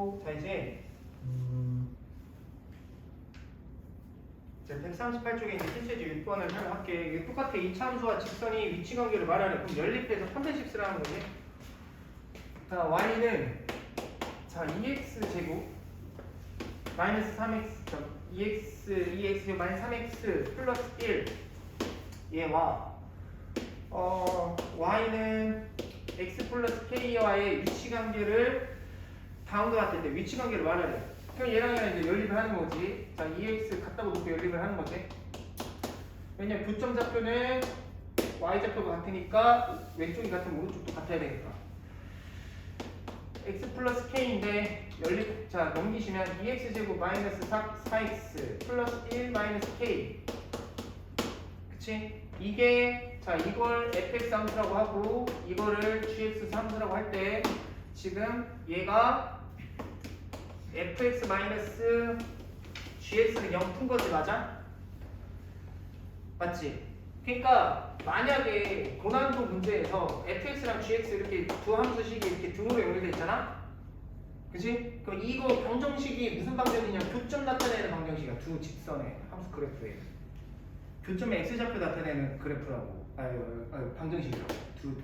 자 이제 음, 이제 138쪽에 이제 실제지 6번을 할게. 이게 똑같아 이 참수와 직선이 위치 관계를 말하는 그럼 연립해서 판별식 쓰라는 거지? 자 y는 자 2x 제곱 마이너스 3x 자, 2x 2x 제곱 마이너스 3x 플러스 1 얘와. 어 y는 x 플러스 k와의 위치 관계를 다음과 같을 때 위치 관계를 말하래. 그럼 얘랑 얘랑 이제 연립을 하는 거지. 자, 2x 같다고 놓고 연립을 하는 거지. 왜냐면 교점 좌표는 y 좌표가 같으니까 왼쪽이 같으면 오른쪽도 같아야 되니까. x 플러스 k인데 연립 자 넘기시면 2x 제곱 마이너스 4, 4x 플러스 1 마이너스 k 그치? 이게 자 이걸 fx 함수라고 하고 이거를 gx 함수라고 할 때 지금 얘가 fx 마이너스 gx는 0 푼 거지 맞아? 맞지? 그러니까 만약에 고난도 문제에서 fx랑 gx 이렇게 두 함수식이 이렇게 등으로 연결돼 있잖아? 그지? 그럼 이거 방정식이 무슨 방정이냐? 교점 나타내는 방정식이야. 두 직선의 함수 그래프에. 교점의 x좌표 나타내는 그래프라고. 아유, 아유 방정식이라고. 두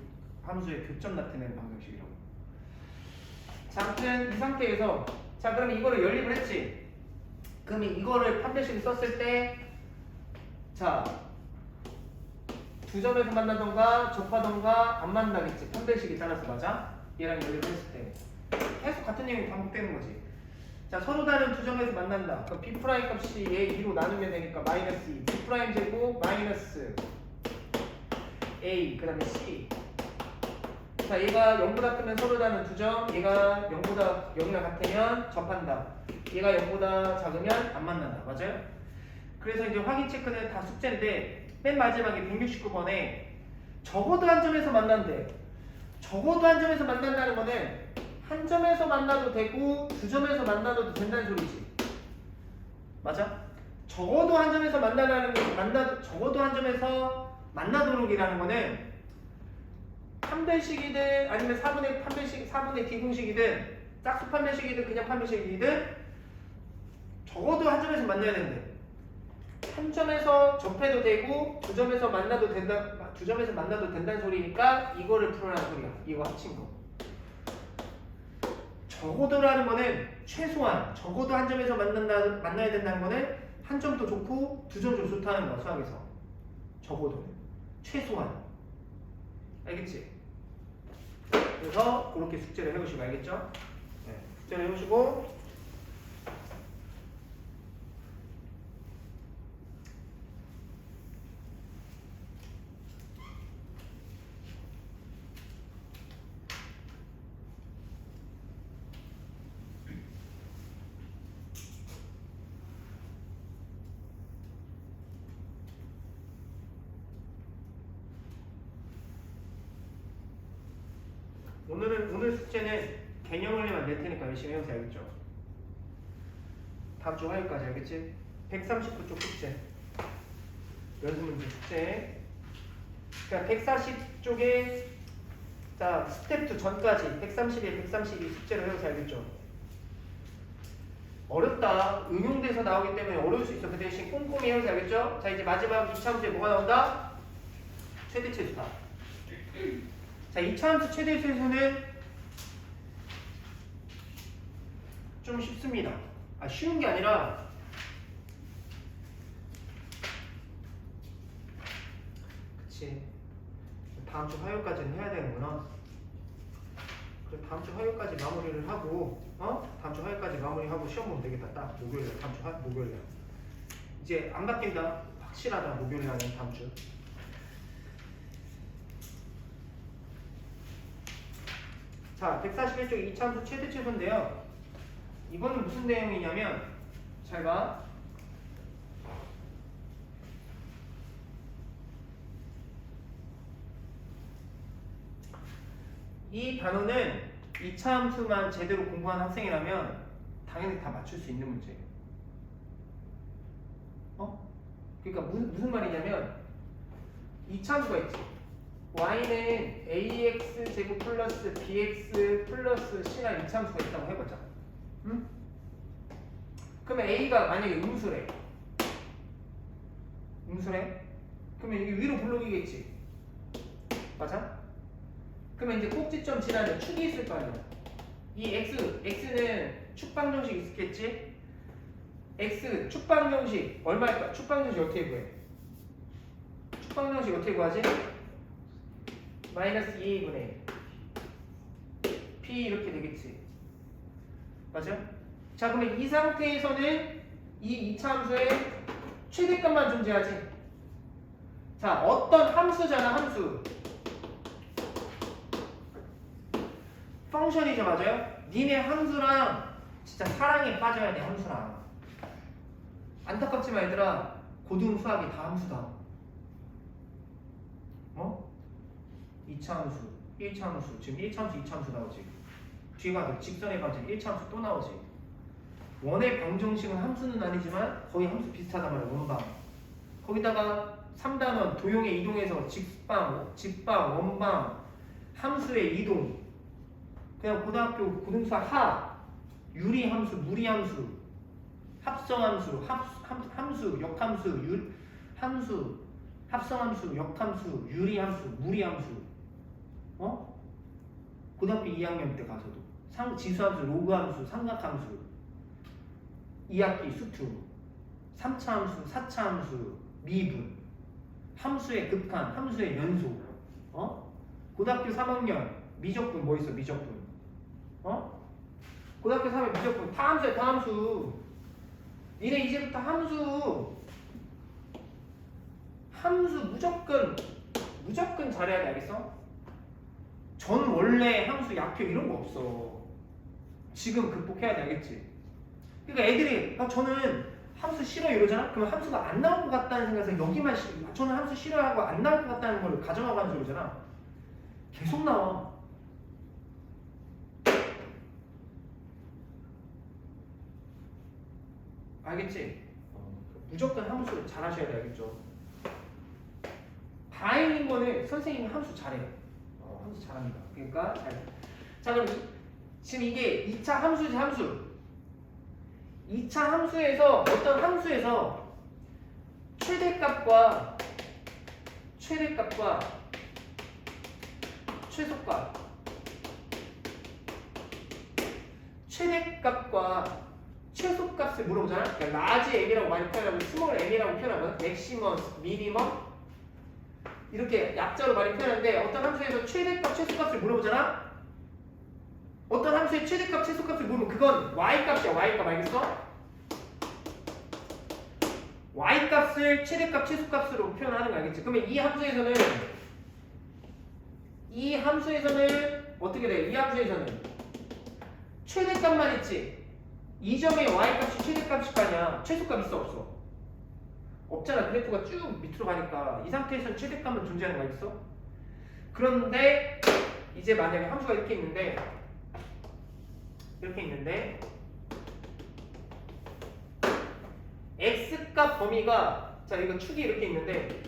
함수의 교점 나타내는 방정식이라고. 자, 아무튼 이 상태에서 자, 그러면 이거를 연립을 했지. 그러면 이거를 판별식을 썼을 때 자, 두 점에서 만나던가 접하던가 안 만나겠지. 판별식에 따라서 맞아? 얘랑 연립을 했을 때. 계속 같은 내용이 반복되는 거지. 자, 서로 다른 두 점에서 만난다. 그럼 b 프라임 값이 a 2로 나누면 되니까 마이너스 2. b 프라임 제곱 마이너스 a 그 다음에 c. 자, 얘가 0보다 크면 서로 다른 두 점, 얘가 0보다 0이랑 같으면 접한다. 얘가 0보다 작으면 안 만난다. 맞아요? 그래서 이제 확인 체크는 다 숙제인데 맨 마지막에 169번에 적어도 한 점에서 만난대. 적어도 한 점에서 만난다는 거는 한 점에서 만나도 되고 두 점에서 만나도 된다는 소리지. 맞아? 적어도 한 점에서 만나라는 게 만나 적어도 한 점에서 만나도록이라는 거는 판별식이든 아니면 4분의 판별식 4분의 D 공식이든 짝수 판별식이든 그냥 판별식이든 적어도 한 점에서 만나야 되는데 한 점에서 접해도 되고 두 점에서 만나도 된다 두 점에서 만나도 된다는 소리니까 이거를 풀어라는 소리야. 이거 합친 거. 적어도라는 거는 최소한 적어도 한 점에서 만난다 만나야 된다는 거는 한 점도 좋고 두 점도 좋다는 거야 수학에서 적어도 최소한 알겠지? 그래서 그렇게 숙제를 해보시고 알겠죠? 네, 숙제를 해보시고 오늘은 오늘 숙제는 개념 원리만 낼 테니까 열심히 해보세요 알겠죠? 다음 주 화요일까지 알겠지? 139쪽 숙제 연습 문제 숙제 그러니까 140쪽에 자 스텝 2 전까지 131, 132 숙제를 해보세요 알겠죠? 어렵다 응용돼서 나오기 때문에 어려울 수 있어 그 대신 꼼꼼히 해보세요 알겠죠? 자 이제 마지막 2차 문제 뭐가 나온다? 최대치 수다 자, 2차 함수 최대 최소는 좀 쉽습니다. 아, 쉬운 게 아니라 그치. 다음 주 화요일까지는 해야 되는구나. 그래, 다음 주 화요일까지 마무리를 하고, 어? 다음 주 화요일까지 마무리하고 시험 보면 되겠다. 딱 목요일날, 다음 주 화, 목요일날. 이제 안 바뀐다. 확실하다. 목요일날은 다음 주. 자, 141쪽 2차함수 최대 최소인데요. 이거는 무슨 내용이냐면 잘 봐. 이 단어는 2차 함수만 제대로 공부한 학생이라면 당연히 다 맞출 수 있는 문제예요. 어? 그러니까 무슨, 무슨 말이냐면 2차 함수가 있지. y는 ax 제곱 플러스 bx 플러스 c나 이참수가 있다고 해보자. 응? 그러면 A가 만약에 음수래. 음수래? 그러면 이게 위로 블록이겠지. 맞아? 그러면 이제 꼭지점 지나는 축이 있을 거 아니야. 이 x, x는 축방 정식 있겠지? x 축방 정식 얼마일까? 축방 정식 어떻게 구해? 축방 정식 어떻게 구하지? 마이너스 2분의 p 이렇게 되겠지. 맞아? 자 그러면 이 상태에서는 이 이차함수의 최대값만 존재하지. 자 어떤 함수잖아 함수. 펑션이죠 맞아요? 니네 함수랑 진짜 사랑에 빠져야 돼 함수랑. 안타깝지만 얘들아 고등 수학이 다 함수다. 어? 2차 함수, 1차 함수, 지금 1차 함수, 2차 함수 나오지. 뒤가 방정 1차 함수 또 나오지. 원의 방정식은 함수는 아니지만 거의 함수 비슷하단 말이야 원방. 거기다가 3단원 도형의 이동에서 직방, 직방, 원방, 함수의 이동. 그냥 고등학교 고등수학 하, 유리 함수, 무리 함수, 합성 함수, 합, 함, 함수, 역함수, 유, 함수, 합성 함수, 역함수, 유리 함수, 무리 함수. 어? 고등학교 2학년 때 가서도 상, 지수함수, 로그함수, 삼각함수, 2학기 수투, 3차 함수, 4차 함수, 미분, 함수의 극한, 함수의 연속. 어? 고등학교 3학년 미적분 뭐 있어? 미적분. 어? 고등학교 3학년 미적분 타함수야 타함수. 니네 이제부터 함수 함수 무조건 무조건 잘해야 돼 알겠어? 전 원래 함수 약표 이런 거 없어. 지금 극복해야 돼 알겠지? 그러니까 애들이 아, 저는 함수 싫어 이러잖아? 그러면 함수가 안 나올 것 같다는 생각에서 여기만 싫 아, 저는 함수 싫어하고 안 나올 것 같다는 걸 가정하고 하는 소리잖아. 계속 나와. 알겠지? 어, 무조건 함수 잘 하셔야 돼 알겠죠? 다행인 거는 선생님이 함수 잘해요. 어, 함수 잘합니다. 그러니까 잘. 자 그럼 이- 지금 이게 2차 함수지 함수. 2차 함수에서 어떤 함수에서 최대값과 최대값과 최소값 최대값과 최소값을 물어보잖아. 그러니까 라지 m이라고 많이 표현하고 스몰 m이라고 표현하거든. 맥시멈, 미니멈 이렇게 약자로 많이 표현하는데 어떤 함수에서 최대값, 최소값을 물어보잖아. 어떤 함수의 최대값, 최소값을 물으면 그건 y값이야. y값 알겠어? y값을 최대값, 최소값으로 표현하는 거 알겠지? 그러면 이 함수에서는 이 함수에서는 어떻게 돼? 이 함수에서는 최대값만 있지. 이 점의 y값이 최대값일 거 아니야. 최소값 있어 없어? 없잖아. 그래프가 쭉 밑으로 가니까 이 상태에서는 최대값만 존재하는 거 알겠어? 그런데 이제 만약에 함수가 이렇게 있는데 이렇게 있는데 x값 범위가 자 이거 축이 이렇게 있는데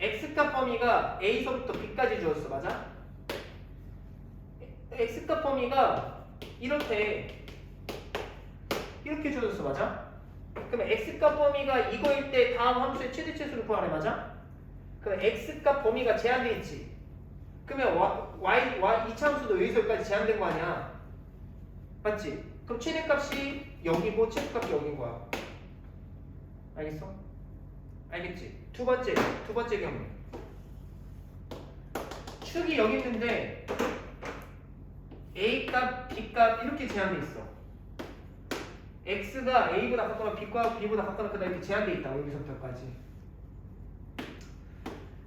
x값 범위가 a서부터 b까지 주었어 맞아? x값 범위가 이렇게 이렇게 주어졌어 맞아? 그러면 x값 범위가 이거일 때 다음 함수의 최대 최소를 구하래 맞아? 그럼 x값 범위가 제한돼 있지 그러면 y, y, 이차 함수도 여기서 여기까지 제한된 거 아니야 맞지? 그럼 최대값이 0이고 최소값이 0인 거야 알겠어? 알겠지? 두 번째, 두 번째 경우. 축이 여기 있는데 A 값, B 값 이렇게 제한돼 있어. X가 A보다 같거나 B과 B보다 같거나 그다 이렇게 제한돼 있다. 여기서부터까지.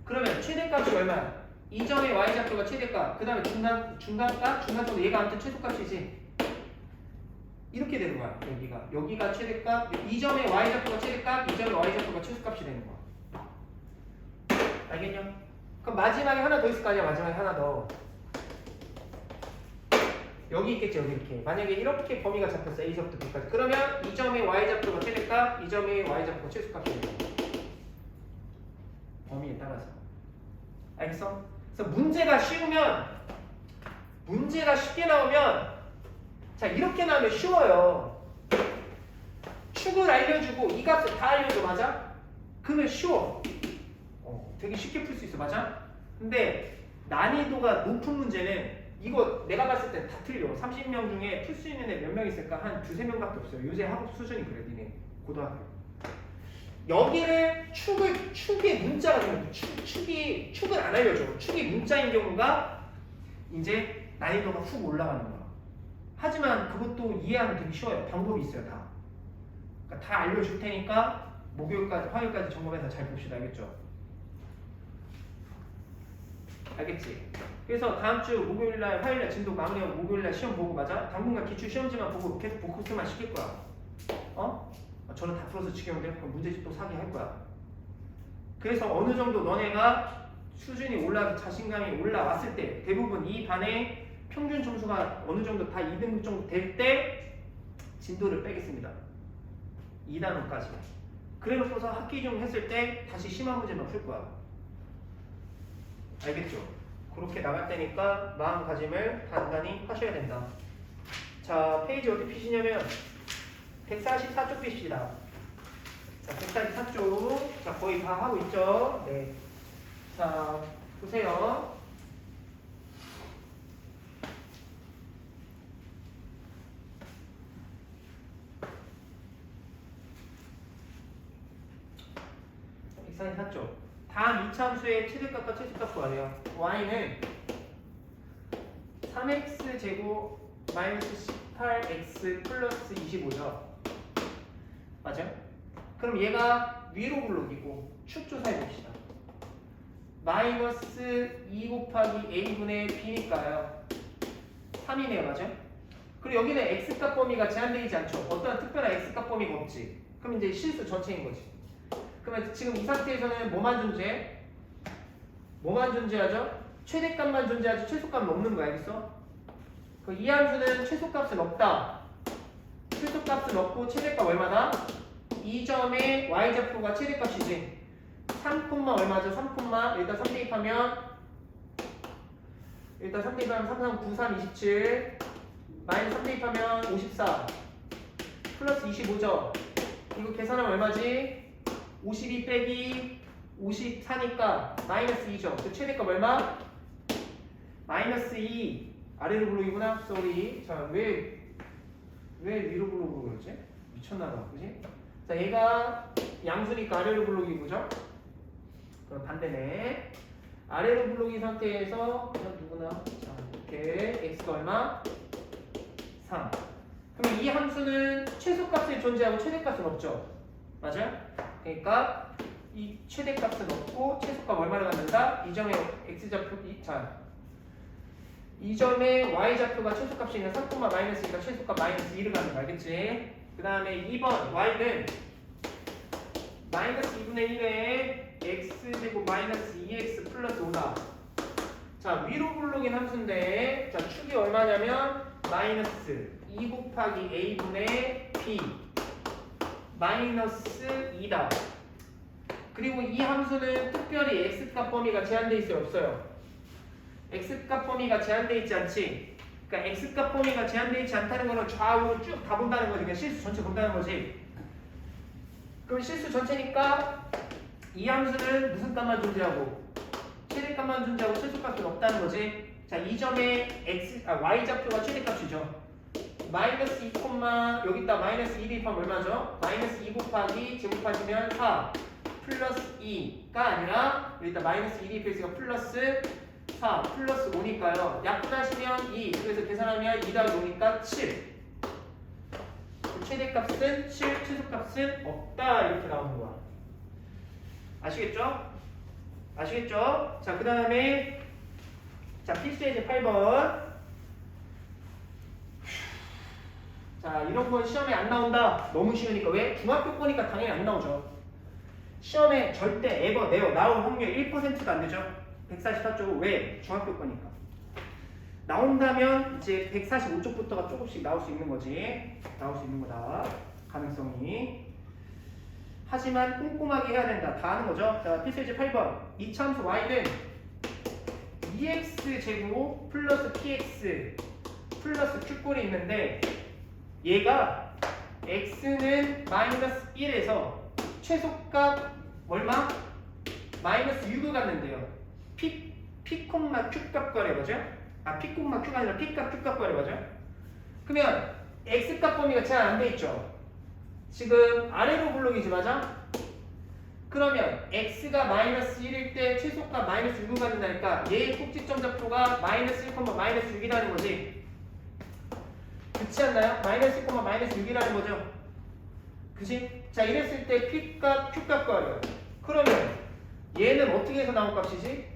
그러면 최대값이 얼마야? 이 점의 y좌표가 최대값. 그 다음에 중간 중간값, 중간점도 얘가 아무튼 최소값이지. 이렇게 되는 거야. 여기가. 여기가 최대값 이 점의 y좌표가 최대값 이 점의 y좌표가 최소값이 되는 거야. 알겠냐? 그럼 마지막에 하나 더 있을 거 아니야? 마지막에 하나 더. 여기 있겠지 여기 이렇게. 만약에 이렇게 범위가 잡혔어 A서부터 B까지. 그러면 이 점의 y좌표가 최대값 이 점의 y좌표가 최소값이 되는 거야. 범위에 따라서. 알겠어? 그래서 문제가 쉬우면 문제가 쉽게 나오면 자 이렇게 나오면 쉬워요. 축을 알려주고 이 값을 다 알려줘 맞아? 그러면 쉬워. 어, 되게 쉽게 풀 수 있어 맞아? 근데 난이도가 높은 문제는 이거 내가 봤을 때 다 틀려. 30명 중에 풀 수 있는 애 몇 명 있을까? 한 두세 명밖에 없어요. 요새 학업 수준이 그래 니네 고등학교. 여기를 축을 축의 문자가 되는 축, 축이 축을 안 알려줘. 축이 문자인 경우가 이제 난이도가 훅 올라가는 거야. 하지만 그것도 이해하면 되게 쉬워요. 방법이 있어요 다. 그러니까 다 알려줄 테니까 목요일까지 화요일까지 점검해서 잘 봅시다. 알겠죠? 알겠지? 그래서 다음 주 목요일날 화요일날 진도 마무리하고 목요일날 시험 보고 맞아? 당분간 기출 시험지만 보고 계속 복습만 시킬 거야. 어? 아, 저는 다 풀어서 지켜면 그럼 문제집 또 사기 할 거야. 그래서 어느 정도 너네가 수준이 올라 자신감이 올라왔을 때 대부분 이 반의 평균 점수가 어느 정도 다 2등급 정도 될 때 진도를 빼겠습니다. 2단원까지. 그래 놓고서 학기 중 했을 때 다시 심한 문제만 풀 거야. 알겠죠? 그렇게 나갈 때니까 마음가짐을 단단히 하셔야 된다. 자, 페이지 어디 피시냐면 144쪽 피시다. 자, 144쪽. 자, 거의 다 하고 있죠? 네. 자, 보세요. 익산이 샀죠. 다음 이차 함수의 최대값과 최소값 구하래요. y는 3x 제곱 마이너스 18x 플러스 25죠. 맞아요? 그럼 얘가 위로 블록이고 축 조사해 봅시다. 마이너스 2 곱하기 a분의 b니까요. 3이네요, 맞아요? 그리고 여기는 x값 범위가 제한되지 않죠. 어떤 특별한 x값 범위가 없지. 그럼 이제 실수 전체인 거지. 그러면 지금 이 상태에서는 뭐만 존재해? 뭐만 존재하죠? 최대값만 존재하지 최소값은 없는 거야, 알겠어? 그 이 함수는 최소값은 없다. 최소값은 없고 최대값 얼마다? 이 점의 y좌표가 최대값이지. 3, 얼마죠? 3, 일단 3 대입하면 일단 3 대입하면 3, 3, 9, 3, 27 마이너스 3 대입하면 54 플러스 25죠. 이거 계산하면 얼마지? 52 빼기 54니까 마이너스 2죠. 그 최대값 얼마? 마이너스 2 아래로 블록이구나. 쏘리. 자, 왜, 왜 위로 블록으로 그러지? 미쳤나봐. 그지? 자, 얘가 양수니까 아래로 블록이 그죠? 그럼 반대네. 아래로 블록인 상태에서 그냥 누구나 자, 이렇게 x가 얼마? 3. 그럼 이 함수는 최소값이 존재하고 최대값은 없죠. 맞아요? 그러니까 이 최대값은 없고 최소값 얼마를 갖는다? 이 점의 x좌표 이, 자, 이 점의 y좌표가 최소값이 있는 3, 마이너스니까 최소값 마이너스 2를 갖는 거 알겠지? 그 다음에 2번 y는 마이너스 2분의 1에 x제곱 마이너스 2x 플러스 5다. 자 위로 블록인 함수인데 자 축이 얼마냐면 마이너스 2 곱하기 a분의 b 마이너스 2다. 그리고 이 함수는 특별히 x값 범위가 제한돼 있어요 없어요? x값 범위가 제한돼 있지 않지? 그러니까 x값 범위가 제한돼 있지 않다는 거는 좌우로 쭉 다 본다는 거지. 그냥 실수 전체 본다는 거지. 그럼 실수 전체니까 이 함수는 무슨 값만 존재하고 최대값만 존재하고 최소값은 없다는 거지. 자, 이 점의 x 아 y좌표가 최대값이죠. 마이너스 2, 여기다 마이너스 2 대입하면 얼마죠? 마이너스 2 곱하기 제곱하시면 4 플러스 2가 아니라 여기다 마이너스 2 대입했으니까 플러스 4 플러스 5니까요. 약분하시면 2 그래서 계산하면 2 더하기 5니까 7 최대값은 7, 최소값은 없다 이렇게 나오는 거야. 아시겠죠? 아시겠죠? 자, 그 다음에 자 필수예제 8번 자 이런 건 시험에 안 나온다 너무 쉬우니까 왜? 중학교 거니까 당연히 안 나오죠 시험에 절대 에버 네어 나올 확률 1%도 안 되죠. 144쪽 왜? 중학교 거니까. 나온다면 이제 145쪽부터가 조금씩 나올 수 있는 거지. 나올 수 있는 거다. 가능성이. 하지만 꼼꼼하게 해야 된다. 다 하는 거죠? 자 필수예제 8번. 이차함수 y는 2x 제곱 플러스 px 플러스 큐꼴이 있는데 얘가 x는 마이너스 1에서 최소값 얼마? 마이너스 6을 갖는데요. 피, 피 콤마 큐값 거래거죠? 아, 피 콤마 큐가 아니라 피값 큐값 거래거죠? 그러면 x값 범위가 제한 안돼 있죠? 지금 아래로 블록이지 맞아? 그러면 x가 마이너스 1일 때 최소값 마이너스 6을 갖는다니까 얘의 꼭지점 좌표가 마이너스 1, 마이너스 6이라는 거지 그렇지 않나요? 마이너스 1, 마이너스 6이라는 거죠 그지? 자 이랬을 때 P값, Q값 구하래요 그러면 얘는 어떻게 해서 나온 값이지?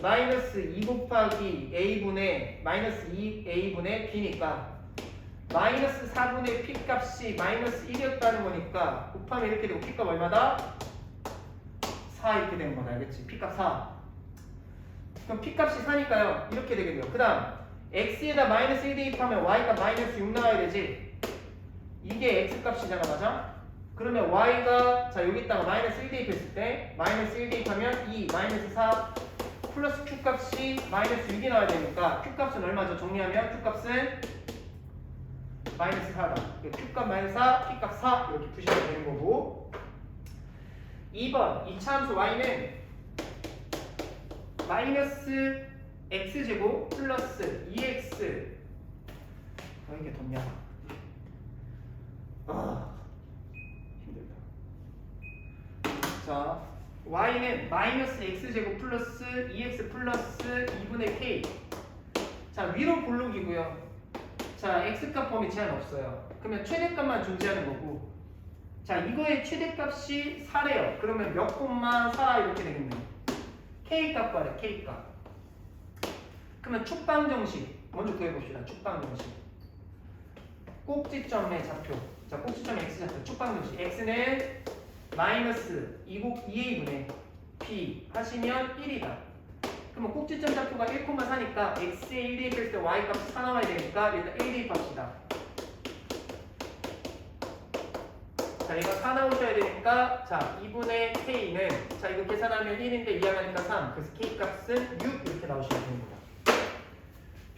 마이너스 2 곱하기 A분의 마이너스 2A분의 B니까 마이너스 4분의 P값이 마이너스 1이었다는 거니까 곱하면 이렇게 되고 P값 얼마다? 4 이렇게 되는 거다 알겠지? P값 4 그럼 P값이 4니까요 이렇게 되겠네요 그 다음 X에다 마이너스 1 대입하면 Y가 마이너스 6 나와야 되지 이게 X값이잖아 맞아? 그러면 Y가 자 여기다가 마이너스 1 대입했을 때 마이너스 1 대입하면 2 마이너스 4 플러스 Q값이 마이너스 6이 나와야 되니까 Q값은 얼마죠? 정리하면 Q값은 마이너스 4다. Q값 마이너스 4, P값 4 이렇게 푸시면 되는 거고. 2번 이차함수 y는 마이너스 x제곱 플러스 2x 어 이게 덥냐? 아 힘들다 자 y는 마이너스 x제곱 플러스 2x 플러스 2분의 k. 자 위로 볼록이고요. 자 x값 범위 제한 없어요. 그러면 최대값만 존재하는 거고. 자 이거의 최대값이 4래요. 그러면 몇 콤마 4 이렇게 되겠네요 k값 구하래 k값. 그러면 축방 정식. 먼저 구해봅시다. 축방 정식. 꼭지점의 좌표. 자 꼭지점의 x 좌표. 축방 정식. x는 마이너스 2곱 2a분의 b 하시면 1이다 그러면 꼭지점 좌표가 1,4니까 x에 1 대입했을 때 y값이 4 나와야 되니까 일단 1 대입 합시다 자, 이거 4 나오셔야 되니까 자, 2분의 k는 자, 이거 계산하면 1인데 2하니까 3. 그래서 k 값은 6 이렇게 나오시면 됩니다.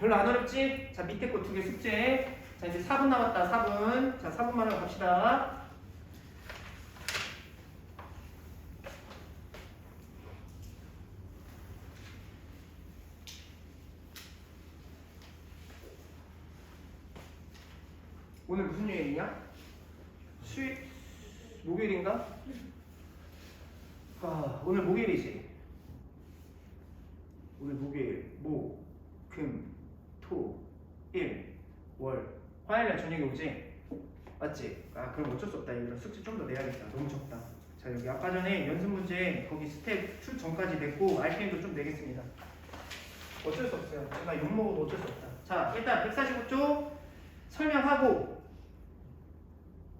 별로 안 어렵지? 자, 밑에 거 두 개 숙제. 자, 이제 4분 남았다. 4분. 자, 4분만 하고 갑시다. 오늘 무슨 요일이냐? 수요일 목요일인가? 아 오늘 목요일이지. 오늘 목요일 목, 금, 토, 일, 월, 화요일 날 저녁에 오지? 맞지? 아 그럼 어쩔 수 없다. 얘들아 숙제 좀 더 내야겠다. 너무 적다. 자 여기 아까 전에 연습 문제 거기 스텝 출 전까지 냈고 RPM도 좀 내겠습니다. 어쩔 수 없어요. 제가 욕 먹어도 어쩔 수 없다. 자 일단 145쪽 설명하고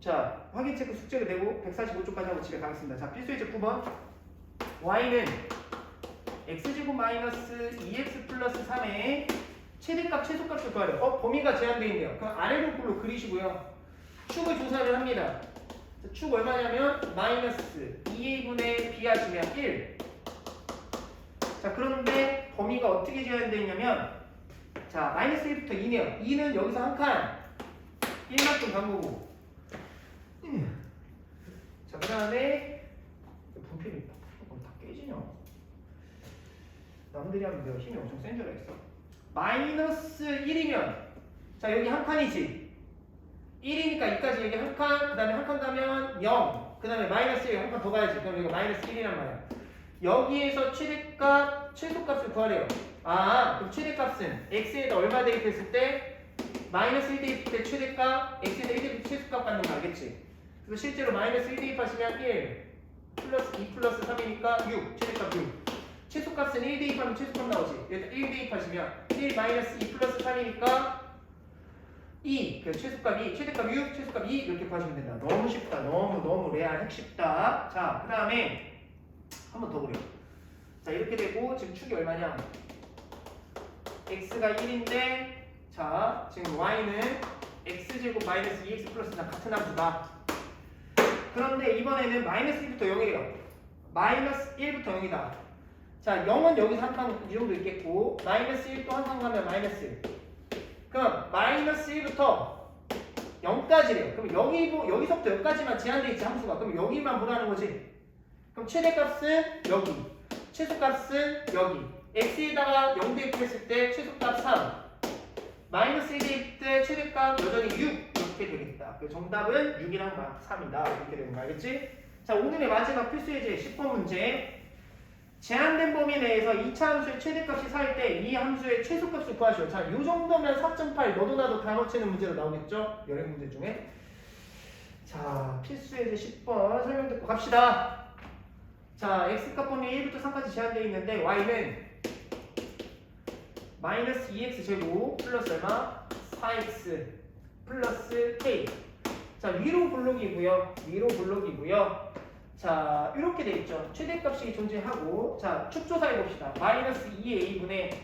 자, 확인 체크 숙제를 내고 145쪽까지 하고 집에 가겠습니다. 자, 필수 예제 9번. y는 x제곱 마이너스 2x 플러스 3의 최대값, 최소값을 구하래. 어, 범위가 제한되어 있네요. 그럼 아래로 글로 그리시고요. 축을 조사를 합니다. 자, 축 얼마냐면 마이너스 2a분의 b 하시면 1. 자, 그런데 범위가 어떻게 제한되어 있냐면 자, 마이너스 1부터 2네요. 2는 여기서 한 칸. 1만큼 간 거고. 자, 그 다음에 분필이 어, 다 깨지냐? 남들이 하면 내가 힘이 엄청 센 줄 알겠어. 마이너스 1이면 자 여기 한 칸이지. 1이니까 여기까지 여기 한 칸, 그 다음에 한 칸 가면 0, 그 다음에 마이너스 1 한 칸 더 가야지. 그럼 여기가 마이너스 1이란 말이야. 여기에서 최대값, 최소값을 구하래요. 아, 그럼 최대값은 x에다 얼마 대입했을 때 마이너스 1 대입할 때 최대값, x에다 1 대입 최소값 받는 거 알겠지? 그래서 실제로 마이너스 1 대입하시면 1 플러스 2 플러스 3이니까 6 최대값 6 최소값은 1 대입하면 최소값 나오지. 일단 1 대입하시면 1 마이너스 2 플러스 3이니까 2 그래서 최소값 2 최대값 6 최소값 2 이렇게 구하시면 된다. 너무 쉽다. 너무 너무 레알 핵 쉽다. 자그 다음에 한 번더 그려 자 이렇게 되고 지금 축이 얼마냐? x가 1인데 자 지금 y는 x제곱 마이너스 2x 플러스랑 같은 함수다 그런데 이번에는 마이너스 1부터 0이래요. 마이너스 1부터 0이다. 자, 0은 여기서 한칸 이 정도 있겠고, 마이너스 1도 한칸 가면 마이너스 1. 그럼 마이너스 1부터 0까지래요. 그럼 여기 보- 여기서부터 여기까지만 제한돼 있지 함수가. 그럼 여기만 보라는 거지. 그럼 최대값은 여기, 최소값은 여기. x에다가 0 대입했을 때 최소값 3, 마이너스 1 대입 때 최대값 여전히 6 이렇게 되겠다. 그 정답은 6이랑 3이다. 이렇게 되는 거 알겠지? 자 오늘의 마지막 필수 예제 10번 문제. 제한된 범위 내에서 2차 함수의 최대값이 4일 때 이 함수의 최소값을 구하시오. 자, 이 정도면 4.8 너도 나도 다 맞히는 문제로 나오겠죠? 여행 문제 중에. 자, 필수 예제 10번 설명 듣고 갑시다. 자, x값 범위 1부터 3까지 제한되어 있는데 y는 마이너스 2x 제곱 플러스 얼마? 4x 플러스 k. 자, 위로 블록이고요. 위로 블록이고요. 자, 이렇게 돼 있죠. 최대값이 존재하고, 자, 축조사 해 봅시다. 마이너스 2a분의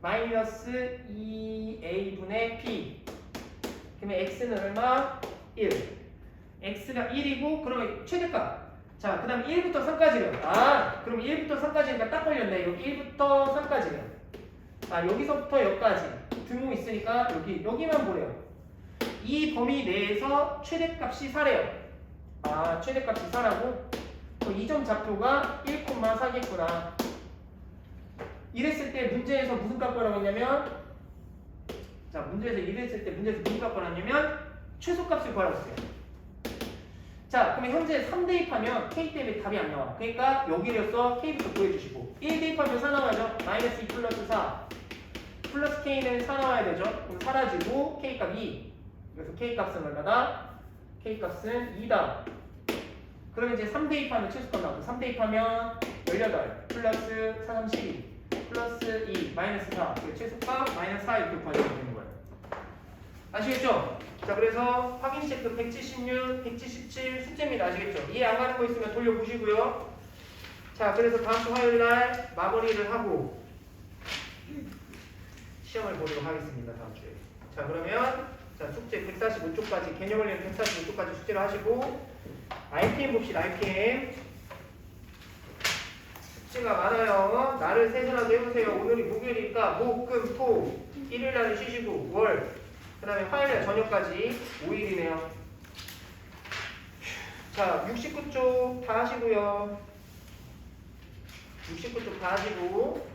마이너스 2a분의 p. 그러면 x는 얼마? 1. x가 1이고, 그러면 최대값. 자, 그 다음 1부터 3까지요. 아, 그럼 1부터 3까지니까 딱 걸렸네. 여기 1부터 3까지요. 아, 여기서부터 여기까지. 등호 있으니까 여기, 여기만 보래요. 이 범위 내에서 최대값이 4래요. 아 최대값이 4라고? 이점 좌표가 1,4겠구나. 이랬을 때 문제에서 무슨 값 구하라고 했냐면 자 문제에서 이랬을 때 문제에서 무슨 값 구하라고 했냐면 최소값을 구하라고 했어요. 자 그러면 현재 3 대입하면 k 때문에 답이 안 나와. 그러니까 여기로서 k부터 구해주시고 1 대입하면 4 나와야죠? 마이너스 2 플러스 4 플러스 k는 4 나와야 되죠? 그럼 사라지고 k값 2 그래서 k값은 얼마다? k값은 2다. 그러면 이제 3 대입하면 최소값 나오고 3 대입하면 18 플러스 4, 3, 12 플러스 2 마이너스 4그 최소값 마이너스 4 이렇게 구하시면 되는 거예요. 아시겠죠? 자 그래서 확인 체크 176, 177 숙제입니다. 아시겠죠? 이해 안 가는 거 있으면 돌려보시고요. 자 그래서 다음 주 화요일 날 마무리를 하고 시험을 보도록 하겠습니다. 다음 주에. 자 그러면 자, 숙제 145쪽까지, 개념 원리는 145쪽까지 숙제를 하시고, IPM 봅시다, IPM. 숙제가 많아요. 나를 세서라도 해보세요. 오늘이 목요일이니까, 목, 금, 토, 일요일 날은 쉬시고, 월, 그 다음에 화요일 날 저녁까지 5일이네요. 자, 69쪽 다 하시고요. 69쪽 다 하시고,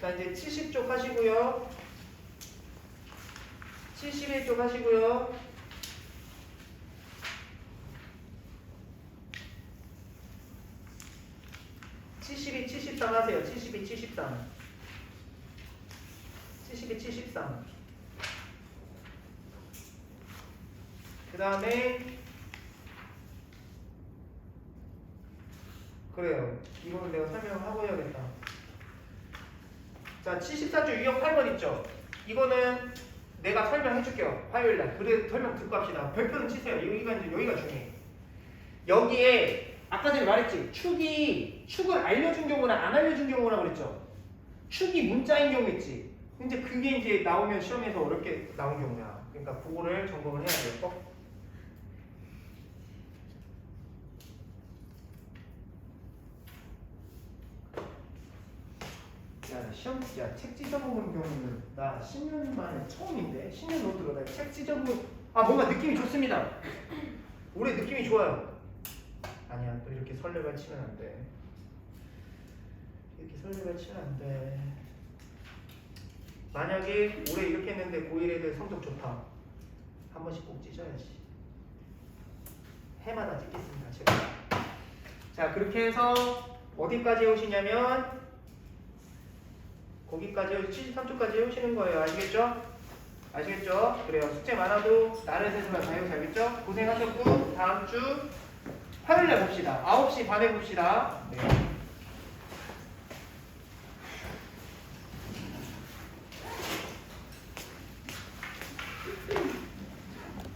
자, 이제 70쪽 하시고요. 71쪽 하시고요. (72) 73 하세요. 72, 73. 72, 73. 그 다음에 그래요. 이거는 내가 설명을 하고 해야겠다. 자, 74쪽 유형 8번 있죠? 이거는 내가 설명해 줄게요. 화요일 날. 그래 설명 듣고 합시다. 별표는 치세요. 여기가 이제 여기가 중요해. 여기에 아까 전에 말했지. 축이 축을 알려준 경우나 안 알려준 경우나 그랬죠. 축이 문자인 경우 있지. 근데 그게 이제 나오면 시험에서 어렵게 나온 경우야. 그러니까 그거를 점검을 해야 돼요. 꼭. 야, 나 시험, 야, 책 찢어보는 경우는 나 10년 만에 처음인데? 10년 넘도록 나책 찢어보고, 아, 뭔가 느낌이 좋습니다. 올해 느낌이 좋아요. 아니야, 또 이렇게 설레발 치면 안 돼. 이렇게 설레발 치면 안 돼. 만약에 올해 이렇게 했는데 고1 애들 성적 좋다. 한 번씩 꼭 찢어야지. 해마다 찍겠습니다, 제가. 자, 그렇게 해서 어디까지 오시냐면, 거기까지 73초까지 해오시는 거예요. 아시겠죠? 아시겠죠? 그래요. 숙제 많아도 나를 세수가 다 해오시 알겠죠? 고생하셨고 다음 주 화요일에 봅시다. 9시 반에 봅시다. 네.